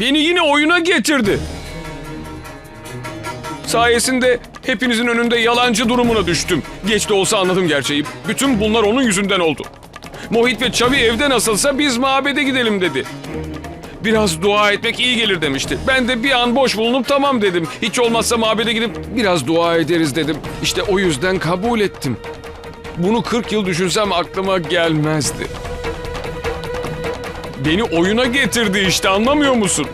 Beni yine oyuna getirdi. Sayesinde hepinizin önünde yalancı durumuna düştüm. Geç de olsa anladım gerçeği. Bütün bunlar onun yüzünden oldu. Mohit ve Çavi evde nasılsa biz mabede gidelim dedi. Biraz dua etmek iyi gelir demişti. Ben de bir an boş bulunup tamam dedim. Hiç olmazsa mabede gidip biraz dua ederiz dedim. İşte o yüzden kabul ettim. Bunu 40 yıl düşünsem aklıma gelmezdi. Beni oyuna getirdi işte anlamıyor musun?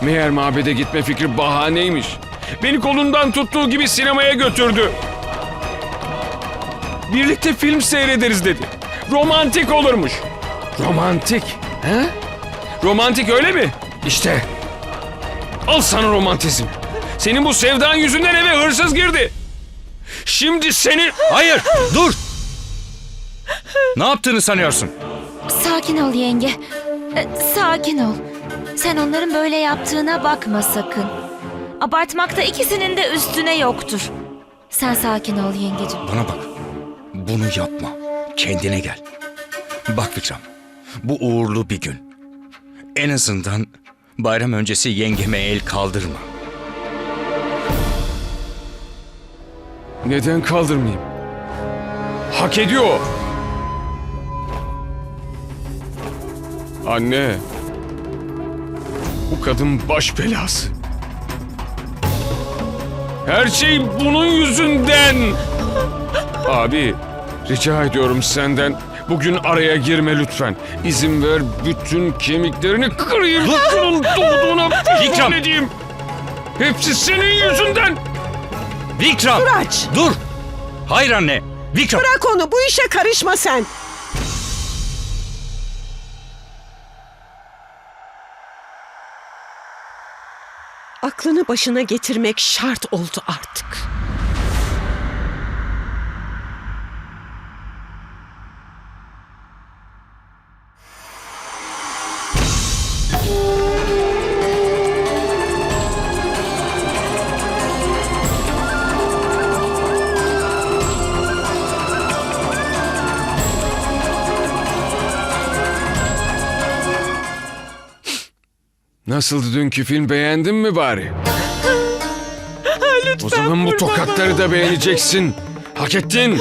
Meğer mabede gitme fikri bahaneymiş. Beni kolundan tuttuğu gibi sinemaya götürdü. Birlikte film seyrederiz dedi. Romantik olurmuş. Romantik, he? Romantik öyle mi? İşte. Al sana romantizm. Senin bu sevdan yüzünden eve hırsız girdi. Şimdi seni... Hayır, dur! Ne yaptığını sanıyorsun? Sakin ol yenge. Ee, Sakin ol. Sen onların böyle yaptığına bakma sakın. Abartmakta ikisinin de üstüne yoktur. Sen sakin ol yengecim. Bana bak. Bunu yapma. Kendine gel. Bak Vikram. Bu uğurlu bir gün. En azından bayram öncesi yengeme el kaldırma. Neden kaldırmayayım? Hak ediyor. Anne. Bu kadın baş belası. Her şey bunun yüzünden. Abi, rica ediyorum senden. Bugün araya girme lütfen. İzin ver bütün kemiklerini kırayım. Şunun doğduğuna Vikram! edeyim. Hepsi senin yüzünden. Vikram! Kıraç! Dur! Hayır anne! Vikram! Bırak onu bu işe karışma sen. Aklını başına getirmek şart oldu artık. Nasıldı dünkü film beğendin mi bari? o zaman bu tokatları da beğeneceksin. Hak ettin.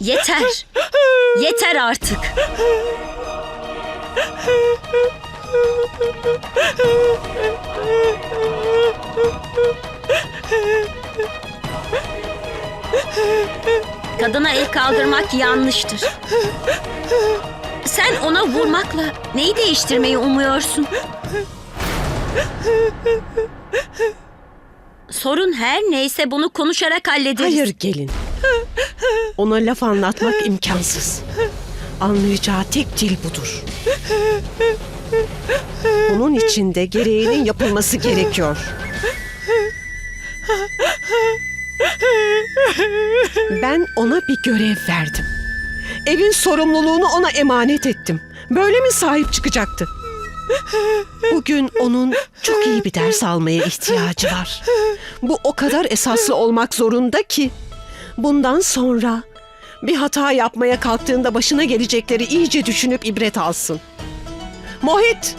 Yeter. Yeter artık. Kadına el kaldırmak yanlıştır. Sen ona vurmakla neyi değiştirmeyi umuyorsun? Sorun her neyse bunu konuşarak hallederiz. Hayır gelin. Ona laf anlatmak imkansız. Anlayacağı tek dil budur. Bunun için de gereğinin yapılması gerekiyor. Ben ona bir görev verdim. Evin sorumluluğunu ona emanet ettim. Böyle mi sahip çıkacaktı? Bugün onun çok iyi bir ders almaya ihtiyacı var. Bu o kadar esaslı olmak zorunda ki bundan sonra bir hata yapmaya kalktığında başına gelecekleri iyice düşünüp ibret alsın. Mohit,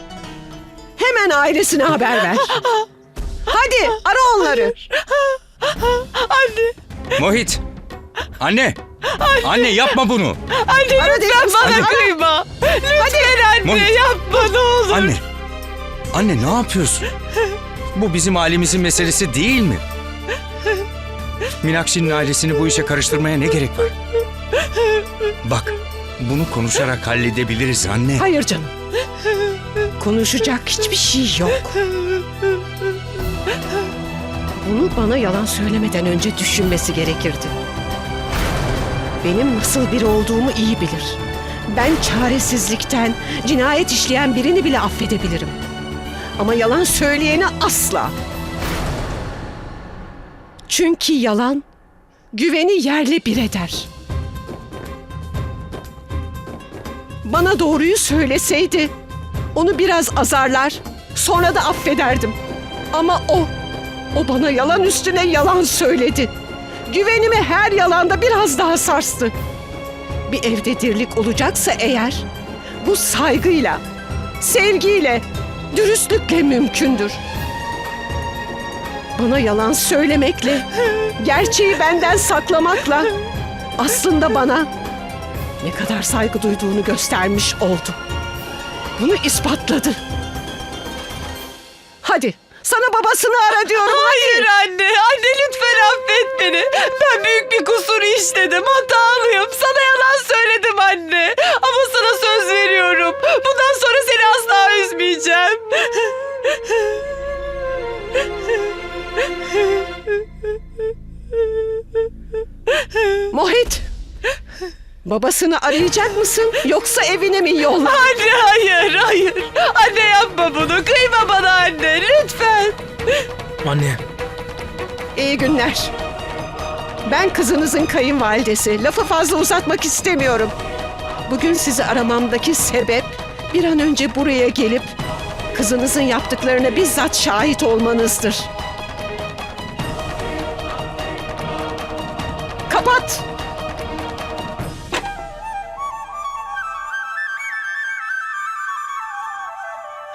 hemen ailesine haber ver. Hadi ara onları. Mohit! Anne! Anne yapma bunu! Ara dedim sana. Anne. kıyma. Lütfen anne Mohit. yapma ne olur. Anne! Anne ne yapıyorsun? Bu bizim ailemizin meselesi değil mi? Minakşi'nin ailesini bu işe karıştırmaya ne gerek var? Bak, bunu konuşarak halledebiliriz anne. Hayır canım. Konuşacak hiçbir şey yok. Bunu bana yalan söylemeden önce düşünmesi gerekirdi. Benim nasıl biri olduğumu iyi bilir. Ben çaresizlikten cinayet işleyen birini bile affedebilirim. Ama yalan söyleyeni asla. Çünkü yalan güveni yerle bir eder. Bana doğruyu söyleseydi onu biraz azarlar, sonra da affederdim. Ama o, o bana yalan üstüne yalan söyledi. Güvenimi her yalanda biraz daha sarstı. Bir evde dirlik olacaksa eğer, Bu saygıyla, sevgiyle, dürüstlükle mümkündür. Bana yalan söylemekle, gerçeği benden saklamakla aslında bana ne kadar saygı duyduğunu göstermiş oldu. Bunu ispatladı. Hadi sana babasını ara diyorum. Hayır anne, anne lütfen affet beni. Ben büyük bir kusur işledim, hatalıyım. Sana yalan söyledim anne. Ama sana söz veriyorum. Bundan sonra seni asla üzmeyeceğim. Mohit. Babasını arayacak mısın yoksa evine mi yollar? Anne hayır, hayır. Anne yapma bunu. Kıyma bana anne, lütfen. Anne, İyi günler. Ben kızınızın kayınvalidesi. Lafı fazla uzatmak istemiyorum. Bugün sizi aramamdaki sebep bir an önce buraya gelip kızınızın yaptıklarına bizzat şahit olmanızdır.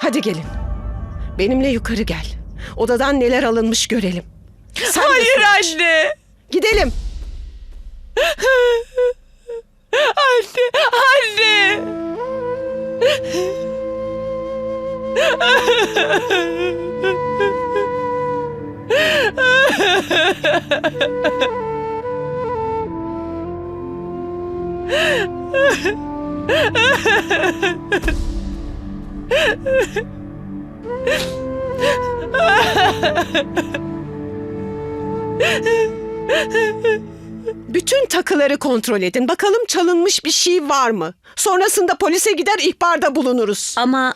Hadi gelin. Benimle yukarı gel. Odadan neler alınmış görelim. Sen de Hayır Sıraç. anne. Gidelim. Anne, anne. Bütün takıları kontrol edin. Bakalım çalınmış bir şey var mı? Sonrasında polise gider ihbarda bulunuruz. Ama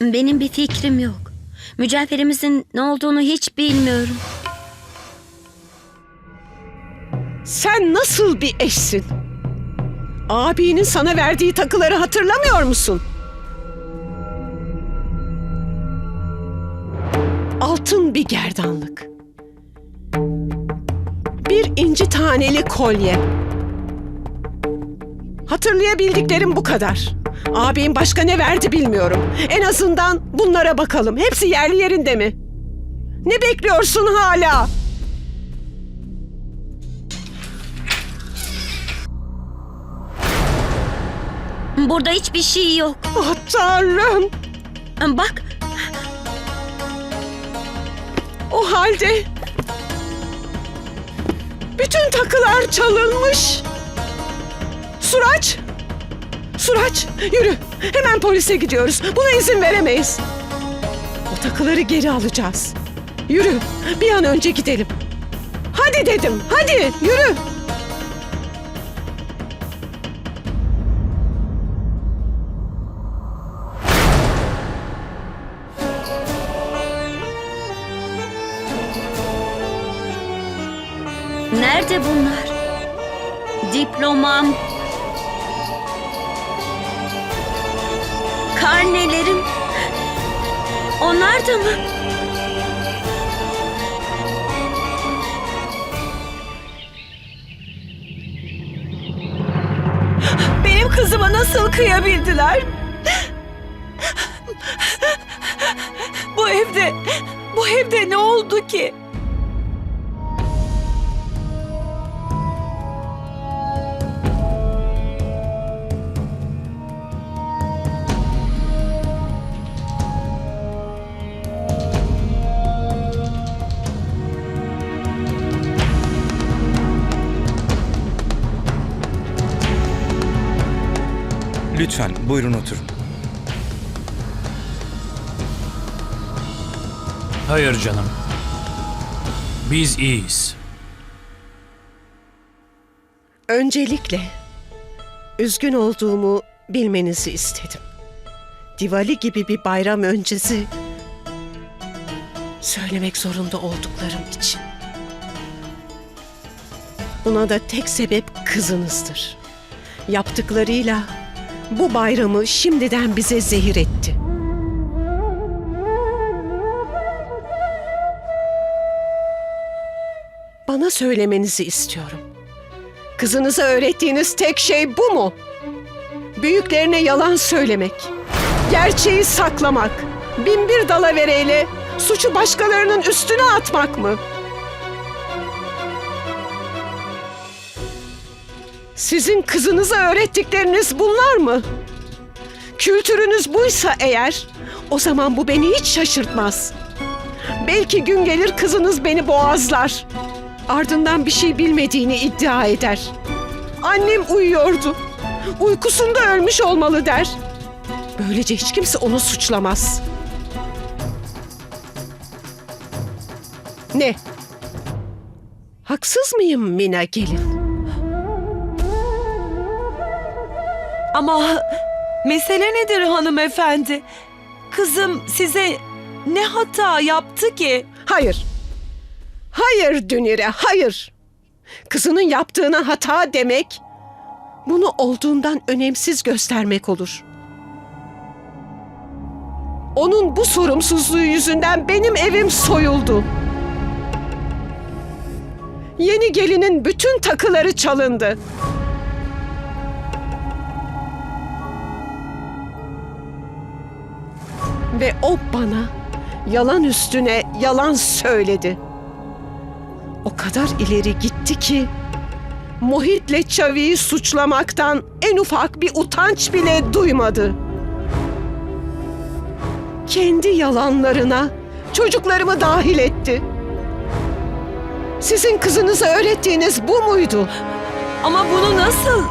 benim bir fikrim yok. Mücevherimizin ne olduğunu hiç bilmiyorum. Sen nasıl bir eşsin? Abinin sana verdiği takıları hatırlamıyor musun? Altın bir gerdanlık. Bir inci taneli kolye. Hatırlayabildiklerim bu kadar. Abim başka ne verdi bilmiyorum. En azından bunlara bakalım. Hepsi yerli yerinde mi? Ne bekliyorsun hala? Burada hiçbir şey yok. Ah Tanrım. Bak, O halde bütün takılar çalınmış. Suraç! Suraç yürü. Hemen polise gidiyoruz. Buna izin veremeyiz. O takıları geri alacağız. Yürü. Bir an önce gidelim. Hadi dedim. Hadi yürü. Nerede bunlar? Diplomam. Karnelerim. Onlar da mı? Benim kızıma nasıl kıyabildiler? Bu evde, bu evde ne oldu ki? Lütfen buyurun oturun. hayır canım. Biz iyiyiz. Öncelikle üzgün olduğumu bilmenizi istedim. Diwali gibi bir bayram öncesi söylemek zorunda olduklarım için. Buna da tek sebep kızınızdır. Yaptıklarıyla bu bayramı şimdiden bize zehir etti. Bana söylemenizi istiyorum. Kızınıza öğrettiğiniz tek şey bu mu? Büyüklerine yalan söylemek, gerçeği saklamak, binbir dalavereyle suçu başkalarının üstüne atmak mı? Sizin kızınıza öğrettikleriniz bunlar mı? Kültürünüz buysa eğer, o zaman bu beni hiç şaşırtmaz. Belki gün gelir kızınız beni boğazlar. Ardından bir şey bilmediğini iddia eder. Annem uyuyordu. Uykusunda ölmüş olmalı der. Böylece hiç kimse onu suçlamaz. Ne? Haksız mıyım Mina gelin? Ama mesele nedir hanımefendi? Kızım size ne hata yaptı ki? Hayır. Hayır Dünire, hayır. Kızının yaptığına hata demek, bunu olduğundan önemsiz göstermek olur. Onun bu sorumsuzluğu yüzünden benim evim soyuldu. Yeni gelinin bütün takıları çalındı. Ve o bana yalan üstüne yalan söyledi. O kadar ileri gitti ki Mohit'le Çavi'yi suçlamaktan en ufak bir utanç bile duymadı. Kendi yalanlarına çocuklarımı dahil etti. Sizin kızınıza öğrettiğiniz bu muydu? Ama bunu nasıl?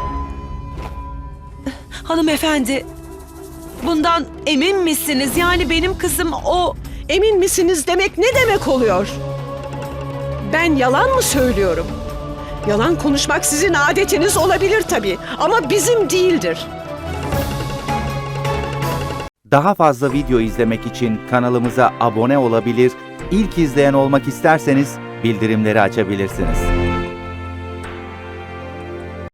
Hanımefendi, bundan emin misiniz? Yani benim kızım o... Emin misiniz demek ne demek oluyor? Ben yalan mı söylüyorum? Yalan konuşmak sizin adetiniz olabilir tabii ama bizim değildir. Daha fazla video izlemek için kanalımıza abone olabilir, ilk izleyen olmak isterseniz bildirimleri açabilirsiniz.